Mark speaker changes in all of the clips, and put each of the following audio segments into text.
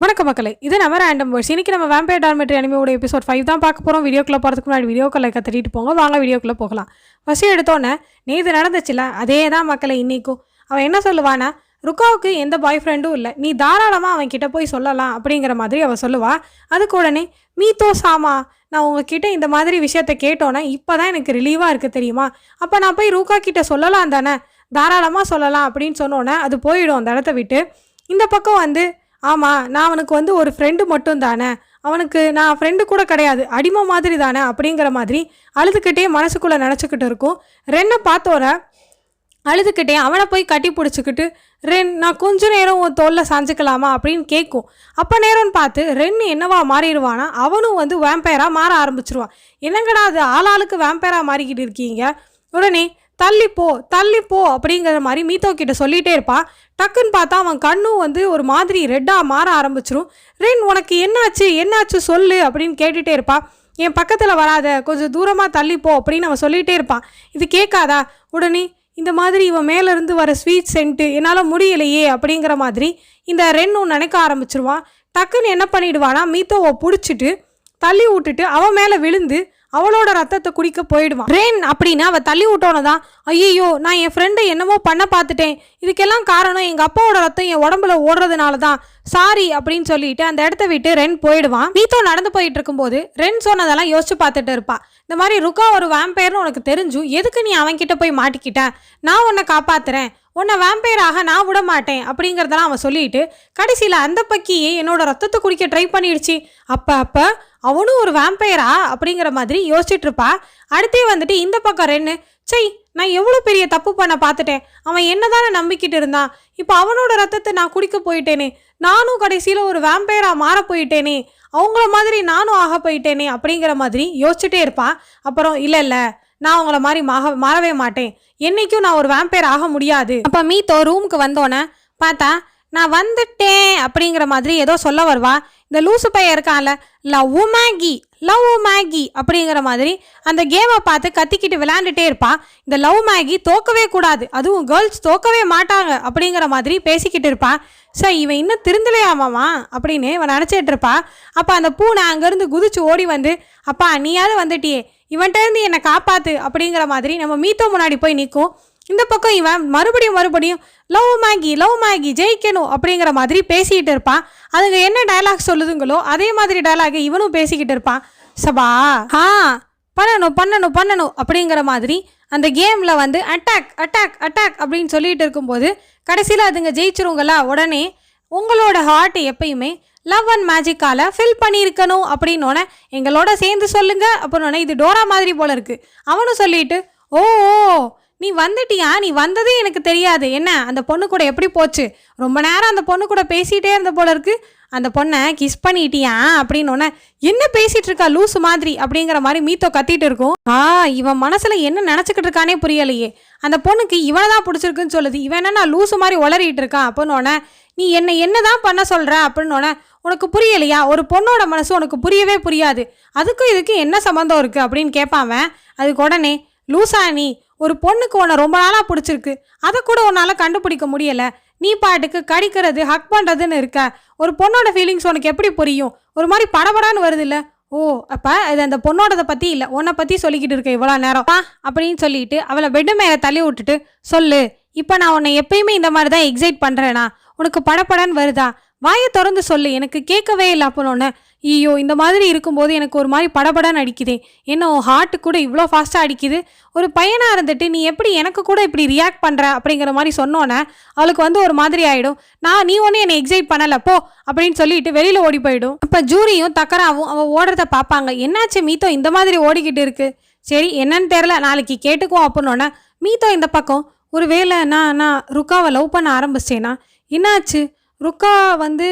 Speaker 1: வணக்க மக்களே. இது நம்ம ரேண்டம் வேர்ஸ் இன்னைக்கு நம்ம வேம்பையர் டார்மெட்ரி அனிமையோட எபிசோட் ஃபைவ் தான் பார்க்க போகிறோம் வீடியோக்குள்ள போகிறதுக்கு முன்னாடி வீடியோக்குள்ள கத்திட்டு போங்க. வாங்க வீடியோக்குள்ளே போகலாம். ஃபஸ்ட்டு எடுத்தோன்னே நேற்று நடந்துச்சுல அதே தான் மக்களை இன்னைக்கும். அவன் என்ன சொல்லுவானா ருக்காவுக்கு எந்த பாய் ஃப்ரெண்டும் இல்லை. நீ தாராளமாக அவன் கிட்ட போய் சொல்லலாம் அப்படிங்கிற மாதிரி அவள் சொல்லுவா. அதுக்கு உடனே மீத்தோ சாமா நான் உங்ககிட்ட இந்த மாதிரி விஷயத்த கேட்டோன்னே இப்போ தான் எனக்கு ரிலீவாக இருக்குது தெரியுமா? அப்போ நான் போய் ரூக்கா கிட்ட சொல்லலாம் தானே? தாராளமாக சொல்லலாம். அப்படின்னு சொன்னோன்னே அது போயிடும் அந்த இடத்த விட்டு. இந்த பக்கம் வந்து ஆமாம் நான் அவனுக்கு வந்து ஒரு ஃப்ரெண்டு மட்டும் தானே. அவனுக்கு நான் ஃப்ரெண்டு கூட கிடையாது. அடிமை மாதிரி தானே அப்படிங்கிற மாதிரி அழுதுகிட்டே மனசுக்குள்ளே நினச்சிக்கிட்டு இருக்கும். ரென்னை பார்த்தோர அழுதுகிட்டே அவனை போய் கட்டி பிடிச்சிக்கிட்டு ரென் நான் கொஞ்ச நேரம் உன் தோல்ல சாஞ்சிக்கலாமா? அப்படின்னு கேட்கும் அப்போ நேரம்னு பார்த்து ரென் என்னவா மாறிடுவானா? அவனும் வந்து வேம்பயராக மாற ஆரம்பிச்சிருவான். என்னங்கடா அது ஆளாளுக்கு வேம்பயராக மாறிக்கிட்டு இருக்கீங்க? உடனே தள்ளிப்போ தள்ளிப்போ அப்படிங்கிற மாதிரி மீத்தோ கிட்ட சொல்லிகிட்டே இருப்பான் டக்குன்னு பார்த்தா அவன் கண்ணும் வந்து ஒரு மாதிரி ரெட்டாக மாற ஆரம்பிச்சிரும். ரென் உனக்கு என்னாச்சு? என்னாச்சு சொல்லு அப்படின்னு கேட்டுட்டே இருப்பான் என் பக்கத்தில் வராத கொஞ்சம் தூரமாக தள்ளிப்போ அப்படின்னு அவன் சொல்லிகிட்டே இருப்பான். இது கேட்காதா? உடனே இந்த மாதிரி இவன் மேலேருந்து வர ஸ்வீட் சென்ட்டு என்னால் முடியலையே அப்படிங்கிற மாதிரி இந்த ரென்னும் நினைக்க ஆரம்பிச்சிருவான். டக்குன்னு என்ன பண்ணிடுவானா மீத்தோவை பிடிச்சிட்டு தள்ளி விட்டுட்டு அவன் மேலே விழுந்து அவளோட ரத்தத்தை குடிக்க போயிடுவான். ரேன் அப்படின்னு அவ தள்ளி விட்டோன்னு தான் ஐயோ நான் என் ஃப்ரெண்டை என்னமோ பண்ண பார்த்துட்டேன். இதுக்கெல்லாம் காரணம் எங்கள் அப்பாவோட ரத்தம் என் உடம்புல ஓடுறதுனால தான் சாரி அப்படின்னு சொல்லிட்டு அந்த இடத்த விட்டு ரென் போயிடுவான். மீத்தோ நடந்து போயிட்டு இருக்கும்போது ரென் சொன்னதெல்லாம் யோசிச்சு பார்த்துட்டு இருப்பா. இந்த மாதிரி ருக்கா ஒரு வேம்பயர்னு உனக்கு தெரிஞ்சும் எதுக்கு நீ அவன்கிட்ட போய் மாட்டிக்கிட்ட? நான் உன்னை காப்பாத்துறேன். உன்னை வேம்பயராக நான் விட மாட்டேன் அப்படிங்கிறதெல்லாம் அவன் சொல்லிட்டு கடைசியில் அந்த பக்கியே என்னோட ரத்தத்தை குடிக்க ட்ரை பண்ணிடுச்சு. அப்போ அப்போ அவனும் ஒரு வேம்பையரா அப்படிங்கிற மாதிரி யோசிச்சுட்டு இருப்பா அடுத்தே வந்துட்டு இந்த பக்கம் ரென்னு சை நான் எவ்வளோ பெரிய தப்பு பண்ண பார்த்துட்டேன். அவன் என்னதானே நம்பிக்கிட்டு இருந்தான். இப்போ அவனோட ரத்தத்தை நான் குடிக்க போயிட்டேனே. நானும் கடைசியில் ஒரு வேம்பையரா மாற போயிட்டேனே. அவங்கள மாதிரி நானும் ஆக போயிட்டேனே அப்படிங்கிற மாதிரி யோசிச்சுட்டே இருப்பான் அப்புறம் இல்லை இல்லை. நான் அவங்கள மாதிரி மாக மாறவே மாட்டேன். என்றைக்கும் நான் ஒரு வேம்பையர் ஆக முடியாது. அப்போ மீத்தோ ரூமுக்கு வந்தோன்னே பார்த்தா நான் வந்துட்டேன் அப்படிங்கிற மாதிரி ஏதோ சொல்ல வருவா. இந்த லூசு பையன் இருக்கான்ல லவ் மேகி லவ் மேகி அப்படிங்கிற மாதிரி அந்த கேமை பார்த்து கத்திக்கிட்டு விளையாண்டுட்டே இருப்பா. இந்த லவ் மேகி தோக்கவே கூடாது அதுவும் கேர்ள்ஸ் தோக்கவே மாட்டாங்க அப்படிங்கிற மாதிரி பேசிக்கிட்டு இருப்பா. சார் இவன் இன்னும் திருந்தலையாமாமா அப்படின்னு இவன் நினச்சிட்டு இருப்பா. அப்போ அந்த பூனை அங்கேருந்து குதிச்சு ஓடி வந்து அப்பா நீயாவது வந்துட்டியே இவன்கிட்ட இருந்து என்னை காப்பாற்று அப்படிங்கிற மாதிரி நம்ம மீத்தோ முன்னாடி போய் நிற்கும் இந்த பக்கம் இவன் மறுபடியும் மறுபடியும் லவ் மேகி லவ் மேகி ஜெயிக்கணும் அப்படிங்கிற மாதிரி பேசிக்கிட்டு இருப்பான். அதுங்க என்ன டயலாக் சொல்லுதுங்களோ அதே மாதிரி டைலாகை இவனும் பேசிக்கிட்டு இருப்பான். சபா ஆ பண்ணணும் பண்ணணும் பண்ணணும் அப்படிங்கிற மாதிரி அந்த கேமில் வந்து அட்டாக் அட்டாக் அட்டாக் அப்படின்னு சொல்லிட்டு இருக்கும்போது கடைசியில் அதுங்க ஜெயிச்சிருங்களா உடனே உங்களோட ஹார்ட் எப்பயுமே லவ் அண்ட் மேஜிக்கால ஃபில் பண்ணியிருக்கணும் அப்படின்னோடனே எங்களோட சேர்ந்து சொல்லுங்கள் அப்படின்னோடனே இது டோரா மாதிரி போல இருக்குது அவனும் சொல்லிட்டு ஓ ஓ நீ வந்துட்டியா? நீ வந்ததே எனக்கு தெரியாது. என்ன? அந்த பொண்ணு கூட எப்படி போச்சு? ரொம்ப நேரம் அந்த பொண்ணு கூட பேசிகிட்டே இருந்த போல இருக்கு. அந்த பொண்ணை கிஸ் பண்ணிட்டியா? அப்படின்னு என்ன பேசிட்டு இருக்கா? லூசு மாதிரி அப்படிங்கிற மாதிரி மீத்தோ கத்திட்டு இருக்கும். ஆ இவன் மனசுல என்ன நினச்சிக்கிட்டு இருக்கானே புரியலையே. அந்த பொண்ணுக்கு இவனை தான் பிடிச்சிருக்குன்னு சொல்லுது. இவன் என்ன நான் லூசு மாதிரி உளறிட்டு இருக்கான் அப்படின்னு நீ என்ன என்னதான் பண்ண சொல்ற? அப்படின்னு உனக்கு புரியலையா? ஒரு பொண்ணோட மனசு உனக்கு புரியவே புரியாது. அதுக்கும் இதுக்கு என்ன சம்மந்தம் இருக்கு? அப்படின்னு கேட்பாவன் அதுக்கு உடனே லூசா நீ ஒரு பொண்ணுக்கு உன்னை ரொம்ப நாளாக பிடிச்சிருக்கு. அதை கூட உன்னால் கண்டுபிடிக்க முடியலை. நீ பாட்டுக்கு கடிக்கிறது ஹக் பண்ணுறதுன்னு இருக்க. ஒரு பொண்ணோட ஃபீலிங்ஸ் உனக்கு எப்படி புரியும்? ஒரு மாதிரி படபடான்னு வருது இல்லை ஓ அப்போ இது அந்த பொண்ணோடதை பற்றி இல்லை. உன்னை பற்றி சொல்லிக்கிட்டு இருக்க இவ்வளோ நேரம். பா அப்படின்னு சொல்லிட்டு அவளை பெட்டு மேலே தள்ளி விட்டுட்டு சொல்லு இப்போ நான் உன்னை எப்பயுமே இந்த மாதிரி தான் எக்ஸைட் பண்ணுறேனா உனக்கு படபடன்னு வருதா? வாயை திறந்து சொல்லு. எனக்கு கேட்கவே இல்லை அப்படின்னு ஐயோ இந்த மாதிரி இருக்கும்போது எனக்கு ஒரு மாதிரி படபடன்னு அடிக்குதே. என்ன உன் ஹார்ட்டு கூட இவ்வளோ ஃபாஸ்ட்டாக அடிக்குது? ஒரு பையனாக இருந்துட்டு நீ எப்படி எனக்கு கூட இப்படி ரியாக்ட் பண்ணுற அப்படிங்கிற மாதிரி சொன்னோன்னே அவளுக்கு வந்து ஒரு மாதிரி ஆகிடும் நான் நீ ஒன்றும் என்னை எக்ஸைட் பண்ணலை போ அப்படின்னு சொல்லிட்டு வெளியில் ஓடி போயிடும். அப்போ ஜூரியும் தக்கராவும் அவள் ஓடுறத பார்ப்பாங்க என்னாச்சு மீத்தோ இந்த மாதிரி ஓடிக்கிட்டு இருக்கு? சரி என்னன்னு தெரில நாளைக்கு கேட்டுக்குவோம் அப்படின்னோன்னே மீத்தோ இந்த பக்கம் ஒரு வேளை நான் நான் ருக்காவை லவ் பண்ண ஆரம்பிச்சேனா என்னாச்சு? ருக்கா வந்து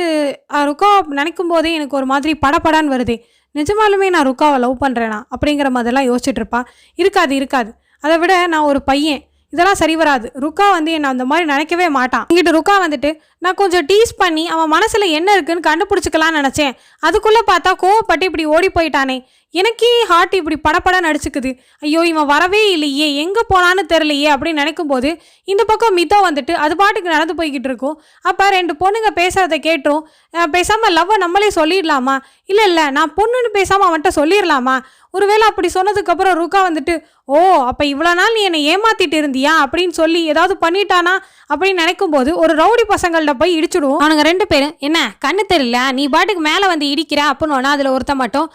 Speaker 1: ருக்கா நினைக்கும் போதே எனக்கு ஒரு மாதிரி படபடான்னு வருதே. நிஜமாலுமே நான் ருக்காவை லவ் பண்ணுறேனா அப்படிங்கிற மாதிரிலாம் யோசிச்சிட்டுருப்பா இருக்காது இருக்காது. அதை விட நான் ஒரு பையன். இதெல்லாம் சரி வராது. ருக்கா வந்து என்னை அந்த மாதிரி நினைக்கவே மாட்டான் இங்கிட்டு ருக்கா வந்துட்டு நான் கொஞ்சம் டீஸ் பண்ணி அவன் மனசில் என்ன இருக்குன்னு கண்டுபிடிச்சிக்கலாம்னு நினச்சேன். அதுக்குள்ளே பார்த்தா கோவப்பட்டு இப்படி ஓடி போயிட்டானே. எனக்கே ஹார்ட் இப்படி படப்பட நடிச்சுக்குது ஐயோ இவன் வரவே இல்லையே எங்கே போனான்னு தெரிலையே அப்படின்னு நினைக்கும் போது இந்த பக்கம் மிதோ வந்துட்டு அது பாட்டுக்கு நடந்து போய்கிட்டு இருக்கும். அப்போ ரெண்டு பொண்ணுங்க பேசுகிறத கேட்டோம். பேசாமல் லவ்வை நம்மளே சொல்லிடலாமா? இல்லை இல்லை நான் பொண்ணுன்னு பேசாமல் அவன்கிட்ட சொல்லிடலாமா? ஒருவேளை அப்படி சொன்னதுக்கப்புறம் ருக்கா வந்துட்டு ஓ அப்போ இவ்வளோ நாள் நீ என்னை ஏமாத்திட்டு இருந்தியா? அப்படின்னு சொல்லி ஏதாவது பண்ணிட்டானா அப்படின்னு நினைக்கும் போது ஒரு ரவுடி பசங்கள்ட்ட போய் இடிச்சுடுவோம். அவனுங்க ரெண்டு பேரும் என்ன கண்ணு தெரியல நீ பாட்டுக்கு மேலே வந்து இடிக்கிற? அப்படின்னு அதில் ஒருத்த மட்டும்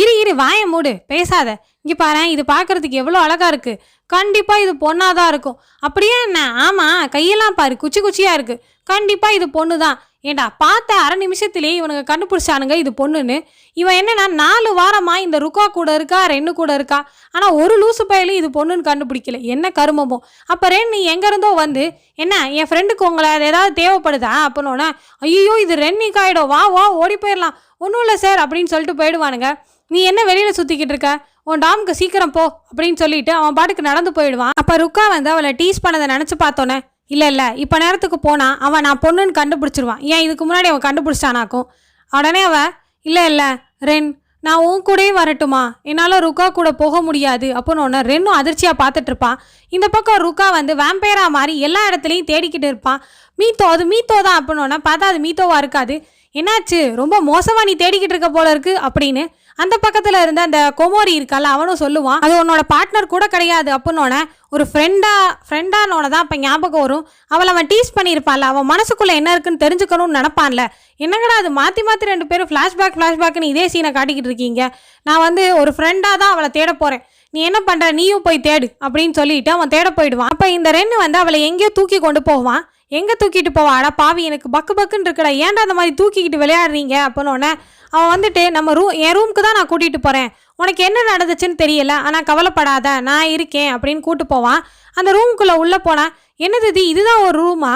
Speaker 1: இரு இரு வாய மூடு. பேசாத. இங்கே பாரு இது பார்க்கறதுக்கு எவ்வளோ அழகாக இருக்குது கண்டிப்பாக இது பொண்ணாக தான் இருக்கும். அப்படியே என்ன? ஆமாம் கையெல்லாம் பாரு குச்சி குச்சியாக இருக்குது கண்டிப்பாக இது பொண்ணு தான் ஏண்டா பார்த்த அரை நிமிஷத்துலேயே இவனுங்க கண்டுபிடிச்சானுங்க இது பொண்ணுன்னு. இவன் என்னன்னா நாலு வாரமாக இந்த ருக்கா கூட இருக்கா ரென்னு கூட இருக்கா? ஆனால் ஒரு லூசு பயலும் இது பொண்ணுன்னு கண்டுபிடிக்கல. என்ன கருமமோ. அப்போ ரென் நீ எங்கேருந்தோ வந்து என்ன என் ஃப்ரெண்டுக்கு உங்களை அது ஏதாவது தேவைப்படுதா? அப்படின்னோடனே ஐயோ இது ரென்னிக்காயிடும். வா வா ஓடி போயிடலாம் ஒன்றும் இல்லை சார் அப்படின்னு சொல்லிட்டு போயிடுவானுங்க. நீ என்ன வெளியில் சுற்றிக்கிட்டு இருக்க? உன் டாமுக்கு சீக்கிரம் போ அப்படின்னு சொல்லிட்டு அவன் பாட்டுக்கு நடந்து போயிடுவான். அப்போ ருக்கா வந்து அவளை டீஸ் பண்ணதை நினச்சி பார்த்தோன்னே இல்லை இல்லை இப்போ நேரத்துக்கு போனால் அவன் நான் பொண்ணுன்னு கண்டுபிடிச்சிருவான். ஏன் இதுக்கு முன்னாடி அவன் கண்டுபிடிச்சானாக்கும் உடனே அவன் இல்லை இல்லை ரென் நான் உன் கூடயே வரட்டுமா? என்னால் ருக்கா கூட போக முடியாது. அப்படின்னு ஒன்று ரென்னும் அதிர்ச்சியாக பார்த்துட்ருப்பான் இந்த பக்கம் ருக்கா வந்து வேம்பேரா மாதிரி எல்லா இடத்துலையும் தேடிக்கிட்டு இருப்பான் மீத்தோ அது மீத்தோ தான் அப்படின்னு பார்த்தா அது மீத்தோவாக இருக்காது. என்னாச்சு? ரொம்ப மோசமாக நீ தேடிக்கிட்டு இருக்க போல இருக்கு அப்படின்னு அந்த பக்கத்தில் இருந்த அந்த கொமோரி இருக்கால அவனும் சொல்லுவான் அது உன்னோட பார்ட்னர் கூட கிடையாது அப்படின்னோட ஒரு ஃப்ரெண்டா ஃப்ரெண்டானோட தான் இப்போ ஞாபகம் வரும். அவளை அவன் டீஸ் பண்ணியிருப்பான்ல அவன் மனசுக்குள்ளே என்ன இருக்குன்னு தெரிஞ்சுக்கணும்னு நினப்பான்ல. என்னங்கடா அது? மாற்றி மாற்றி ரெண்டு பேரும் ஃப்ளாஷ்பேக் ஃப்ளாஷ்பேக்னு இதே சீனை காட்டிக்கிட்டு இருக்கீங்க. நான் வந்து ஒரு ஃப்ரெண்டாக தான் அவளை தேட போகிறேன் நீ என்ன பண்ணுற நீயும் போய் தேடு அப்படின்னு சொல்லிட்டு அவன் தேட போயிடுவான். அப்போ இந்த ரென்னு வந்து அவளை எங்கேயோ தூக்கி கொண்டு போவான். எங்கே தூக்கிட்டு போவான் பாவி எனக்கு பக்கு பக்குன்னு இருக்கடா. ஏன்டா அந்த மாதிரி தூக்கிக்கிட்டு விளையாடுறீங்க அப்படின்னோடனே அவன் வந்துட்டு நம்ம ரூ என் ரூமுக்கு தான் நான் கூட்டிகிட்டு போகிறேன் உனக்கு என்ன நடந்துச்சுன்னு தெரியல. ஆனால் கவலைப்படாத நான் இருக்கேன் அப்படின்னு கூட்டு போவான் அந்த ரூமுக்குள்ளே உள்ளே போனேன் என்னது இது? இதுதான் ஒரு ரூமா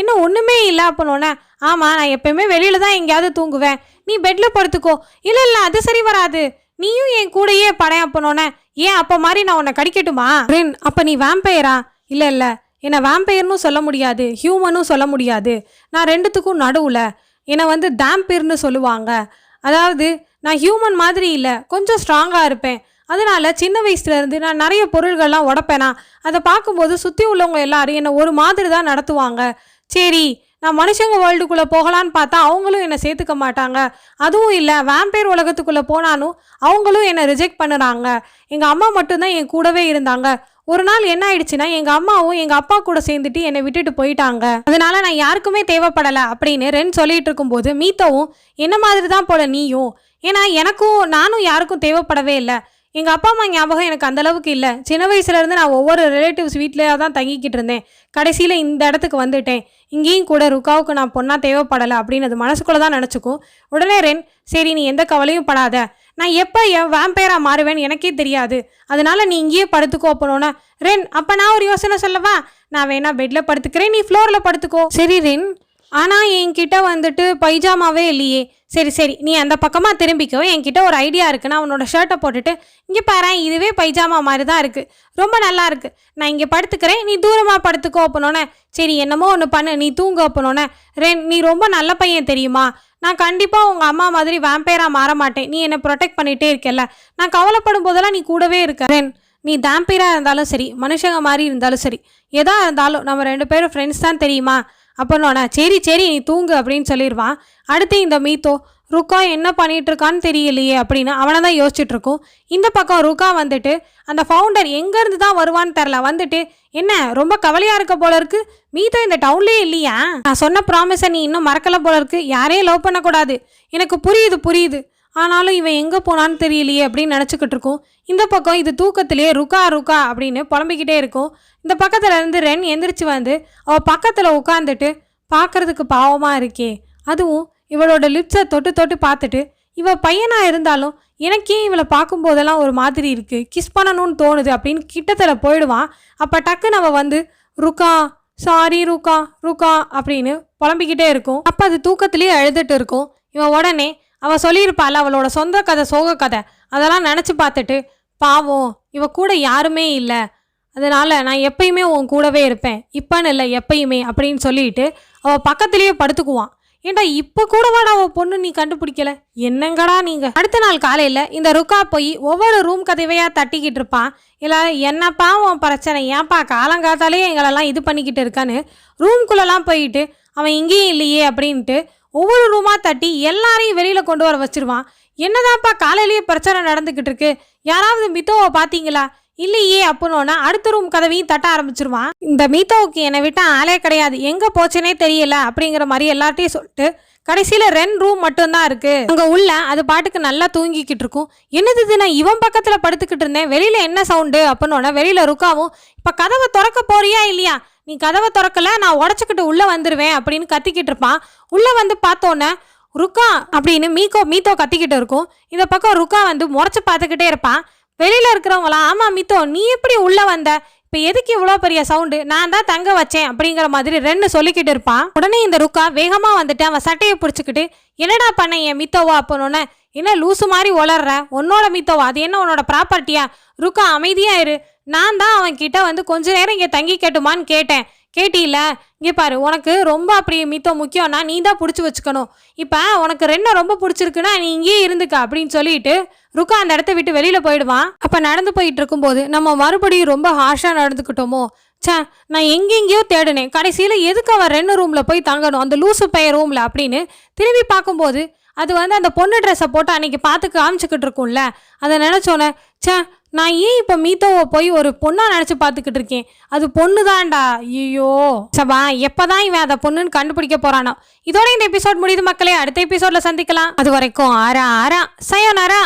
Speaker 1: இன்னும் ஒன்றுமே இல்லை அப்படின்னோடனே ஆமாம் நான் எப்பயுமே வெளியில் தான் எங்கேயாவது தூங்குவேன். நீ பெட்டில் படுத்துக்கோ. இல்லை இல்லை அது சரி வராது. நீயும் என் கூடயே படையன் அப்பனோன்னே ஏன் அப்போ மாதிரி நான் உன்னை கடிக்கட்டுமா? அப்போ நீ வேம்பயரா இல்லை இல்லை. என்னை வேம்பயர்னும் சொல்ல முடியாது ஹியூமனும் சொல்ல முடியாது. நான் ரெண்டுத்துக்கும் நடுவில். என்னை வந்து டேம்பீர்னு சொல்லுவாங்க. அதாவது நான் ஹியூமன் மாதிரி இல்லை கொஞ்சம் ஸ்ட்ராங்காக இருப்பேன். அதனால் சின்ன வயசுலேருந்து நான் நிறைய பொருள்கள்லாம் உடப்பேனா அதை பார்க்கும்போது சுற்றி உள்ளவங்க எல்லாரும் என்னை ஒரு மாதிரி தான் நடத்துவாங்க. சரி நான் மனுஷங்க வேர்ல்டுக்குள்ளே போகலான்னு பார்த்தா அவங்களும் என்னை சேர்த்துக்க மாட்டாங்க. அதுவும் இல்லை வேம்பேர் உலகத்துக்குள்ளே போனாலும் அவங்களும் என்னை ரிஜெக்ட் பண்ணுறாங்க. எங்கள் அம்மா மட்டும்தான் என் கூடவே இருந்தாங்க. ஒரு நாள் என்ன ஆயிடுச்சுன்னா எங்கள் அம்மாவும் எங்கள் அப்பா கூட சேர்ந்துட்டு என்னை விட்டுட்டு போயிட்டாங்க. அதனால நான் யாருக்குமே தேவைப்படலை அப்படின்னு ரென் சொல்லிட்டு இருக்கும்போது மீத்தவும் என்ன மாதிரி தான் போல நீயும்? ஏன்னா எனக்கும் நானும் யாருக்கும் தேவைப்படவே இல்லை. எங்கள் அப்பா அம்மா ஞாபகம் எனக்கு அந்த அளவுக்கு இல்லை. சின்ன வயசுலேருந்து நான் ஒவ்வொரு ரிலேட்டிவ்ஸ் வீட்டிலேயே தான் தங்கிக்கிட்டு இருந்தேன். கடைசியில் இந்த இடத்துக்கு வந்துட்டேன். இங்கேயும் கூட ருக்காவுக்கு நான் பொண்ணாக தேவைப்படலை அப்படின்னு அது மனசுக்குள்ளே தான் நினச்சிக்கும். உடனே ரென் சரி நீ எந்த கவலையும் படாத. நான் எப்போ என் வேம்பையராக மாறுவேன்னு எனக்கே தெரியாது. அதனால நீ இங்கேயே படுத்துக்கோ அப்பனோன்னே ரென் அப்போ நான் ஒரு யோசனை சொல்லவா? நான் வேணா பெட்டில் படுத்துக்கிறேன் நீ ஃப்ளோரில் படுத்துக்கோ. சரி ரென். ஆனால் என்கிட்ட வந்துட்டு பைஜாமாவே இல்லையே. சரி சரி. நீ அந்த பக்கமாக திரும்பிக்கோ. என்கிட்ட ஒரு ஐடியா இருக்குன்னு அவனோட ஷர்ட்டை போட்டுட்டு இங்கே பாரு இதுவே பைஜாமா மாதிரி தான் இருக்குது ரொம்ப நல்லா இருக்குது நான் இங்கே படுத்துக்கிறேன் நீ தூரமாக படுத்துக்கோ அப்பனோன்னே சரி என்னமோ ஒன்று பண்ணு. நீ தூங்க அப்பனோன்னே ரென் நீ ரொம்ப நல்ல பையன் தெரியுமா? நான் கண்டிப்பாக உங்கள் அம்மா மாதிரி வேம்பேராக மாற மாட்டேன். நீ என்னை ப்ரொடெக்ட் பண்ணிகிட்டே இருக்கல நான் கவலைப்படும் போதெல்லாம் நீ கூடவே இருக்கிறேன் நீ தாம்பீராக இருந்தாலும் சரி மனுஷங்க மாதிரி இருந்தாலும் சரி எதா இருந்தாலும் நம்ம ரெண்டு பேரும் ஃப்ரெண்ட்ஸ் தான் தெரியுமா? அப்போனோடா சரி சரி நீ தூங்கு அப்படின்னு சொல்லிடுவான். அடுத்து இந்த மீத்தோ ருக்கா என்ன பண்ணிட்டு இருக்கான்னு தெரியலையே அப்படின்னு அவனை தான் யோசிச்சுட்டு இருக்கும் இந்த பக்கம் ருக்கா வந்துட்டு அந்த ஃபவுண்டர் எங்கேருந்து தான் வருவான்னு தெரில. வந்துட்டு என்ன ரொம்ப கவலையாக இருக்க போல இருக்கு? மீதா இந்த டவுன்லேயே இல்லையா? நான் சொன்ன ப்ராமிஸை நீ இன்னும் மறக்கல போல இருக்கு. யாரையும் லவ் பண்ணக்கூடாது. எனக்கு புரியுது புரியுது. ஆனாலும் இவன் எங்கே போனான்னு தெரியலையே அப்படின்னு நினச்சிக்கிட்டு இருக்கும் இந்த பக்கம் இது தூக்கத்திலேயே ருக்கா ருக்கா அப்படின்னு புலம்பிக்கிட்டே இருக்கும். இந்த பக்கத்துல இருந்து ரென் எந்திரிச்சு வந்து அவள் பக்கத்தில் உட்காந்துட்டு பார்க்கறதுக்கு பாவமாக இருக்கே. அதுவும் இவளோட லிப்ஸை தொட்டு தொட்டு பார்த்துட்டு இவ பையனாக இருந்தாலும் எனக்கே இவளை பார்க்கும்போதெல்லாம் ஒரு மாதிரி இருக்குது கிஸ் பண்ணணும்னு தோணுது அப்படின்னு கிட்டத்தில் போயிடுவான். அப்போ டக்குன்னு அவள் வந்து ருக்கா சாரி ருக்கா ருக்கா அப்படின்னு புலம்பிக்கிட்டே இருக்கும். அப்போ அது தூக்கத்துலேயே அழுதுட்டு இருக்கும். இவன் உடனே அவள் சொல்லியிருப்பாள் அவளோட சொந்த கதை சோக கதை அதெல்லாம் நினச்சி பார்த்துட்டு பாவம் இவ கூட யாருமே இல்லை. அதனால் நான் எப்பயுமே உன் கூடவே இருப்பேன். இப்போன்னு இல்லை எப்பயுமே அப்படின்னு சொல்லிட்டு அவள் பக்கத்துலேயே படுத்துக்குவான். ஏண்டா இப்போ கூட வாடா பொண்ணு நீ கண்டுபிடிக்கல? என்னங்கடா நீங்க? அடுத்த நாள் காலையில இந்த ருக்கா போய் ஒவ்வொரு ரூம் கதவையா தட்டிக்கிட்டு இருப்பான் இல்ல என்னப்பா உன் பிரச்சனை? ஏன்ப்பா காலங்காத்தாலே எங்களெல்லாம் இது பண்ணிக்கிட்டு இருக்கான்னு? ரூம்குள்ளெல்லாம் போயிட்டு அவன் இங்கேயும் இல்லையே அப்படின்ட்டு ஒவ்வொரு ரூமா தட்டி எல்லாரையும் வெளியில கொண்டு வர வச்சிருவான். என்னதான்ப்பா காலையிலேயே பிரச்சனை நடந்துக்கிட்டு இருக்கு? யாராவது மித்தோவை பார்த்தீங்களா இல்லையே அப்படின்னா அடுத்த ரூம் கதவையும் தட்ட ஆரம்பிச்சிருவான். இந்த மீத்தோவுக்கு என்னை விட்டால் ஆளே கிடையாது. எங்கே போச்சுனே தெரியல அப்படிங்கிற மாதிரி எல்லார்ட்டையும் சொல்லிட்டு கடைசியில் ரெண்டு ரூம் மட்டும்தான் இருக்குது அங்கே உள்ள அது பாட்டுக்கு நல்லா தூங்கிக்கிட்டு இருக்கும். என்னது இது? நான் இவன் பக்கத்தில் படுத்துக்கிட்டு இருந்தேன். வெளியில் என்ன சவுண்டு அப்படின்னோன்னா வெளியில் ருக்காவும் இப்போ கதவை திறக்க போறியா இல்லையா? நீ கதவை திறக்கல நான் உடச்சிக்கிட்டு உள்ளே வந்துடுவேன் அப்படின்னு கத்திக்கிட்டு இருப்பான். உள்ளே வந்து பார்த்தோன்னே ருக்கா அப்படின்னு மீக்கோ மீத்தோ கத்திக்கிட்டு இருக்கும். இந்த பக்கம் ருக்கா வந்து முறைச்சு பார்த்துக்கிட்டே இருப்பான். வெளியில இருக்கிறவங்களாம் ஆமா மித்தோ நீ எப்படி உள்ள வந்த? இப்ப எதுக்கு இவ்வளோ பெரிய சவுண்டு நான் தான் தங்க வச்சேன் அப்படிங்கிற மாதிரி ரெண்டு சொல்லிக்கிட்டு இருப்பான். உடனே இந்த ருக்கா வேகமா வந்துட்டு அவன் சட்டையை பிடிச்சிக்கிட்டு என்னடா பண்ண என் மித்தோவா? அப்பனோன்னு என்ன லூசு மாதிரி உளர்ற? உன்னோட மித்தோவா? அது என்ன உன்னோட ப்ராப்பர்ட்டியா ருக்கா அமைதியா இரு. நான் தான் அவன் கிட்ட வந்து கொஞ்ச நேரம் இங்க தங்கி கேட்டுமான்னு கேட்டேன். கேட்டில இங்கே பாரு உனக்கு ரொம்ப அப்படி மித்தம் முக்கியம்னா நீ தான் பிடிச்சி வச்சுக்கணும். இப்போ உனக்கு ரெண்டை ரொம்ப பிடிச்சிருக்குன்னா நீ இங்கேயே இருந்துக்க அப்படின்னு சொல்லிட்டு ருக்கா அந்த இடத்த விட்டு வெளியில் போயிடுவான். அப்போ நடந்து போயிட்டு இருக்கும்போது நம்ம மறுபடியும் ரொம்ப ஹார்ஷாக நடந்துக்கிட்டோமோ? ச்சே நான் எங்கெங்கேயோ தேடினேன். கடைசியில் எதுக்கு அவன் ரெண்டு ரூமில் போய் தங்கணும்? அந்த லூசு பையன் ரூமில் அப்படின்னு திரும்பி பார்க்கும்போது அது வந்து அந்த பொண்ணு ட்ரெஸ்ஸை போட்டு அன்றைக்கி பார்த்து காமிச்சிக்கிட்டு இருக்கும்ல? அதை நினச்சோன்னே ச்சே நான் ஏன் இப்போ மீத்தோவை போய் ஒரு பொண்ணாக நினச்சி பார்த்துக்கிட்டு இருக்கேன்? அது பொண்ணு தான்டா ஐயோ சபா எப்போதான் இவன் அதை பொண்ணுன்னு கண்டுபிடிக்க போகிறானோ இதோட இந்த எபிசோட் முடியுது மக்களே. அடுத்த எபிசோடில் சந்திக்கலாம். அது வரைக்கும் ஆரா ஆரா சயோனாரா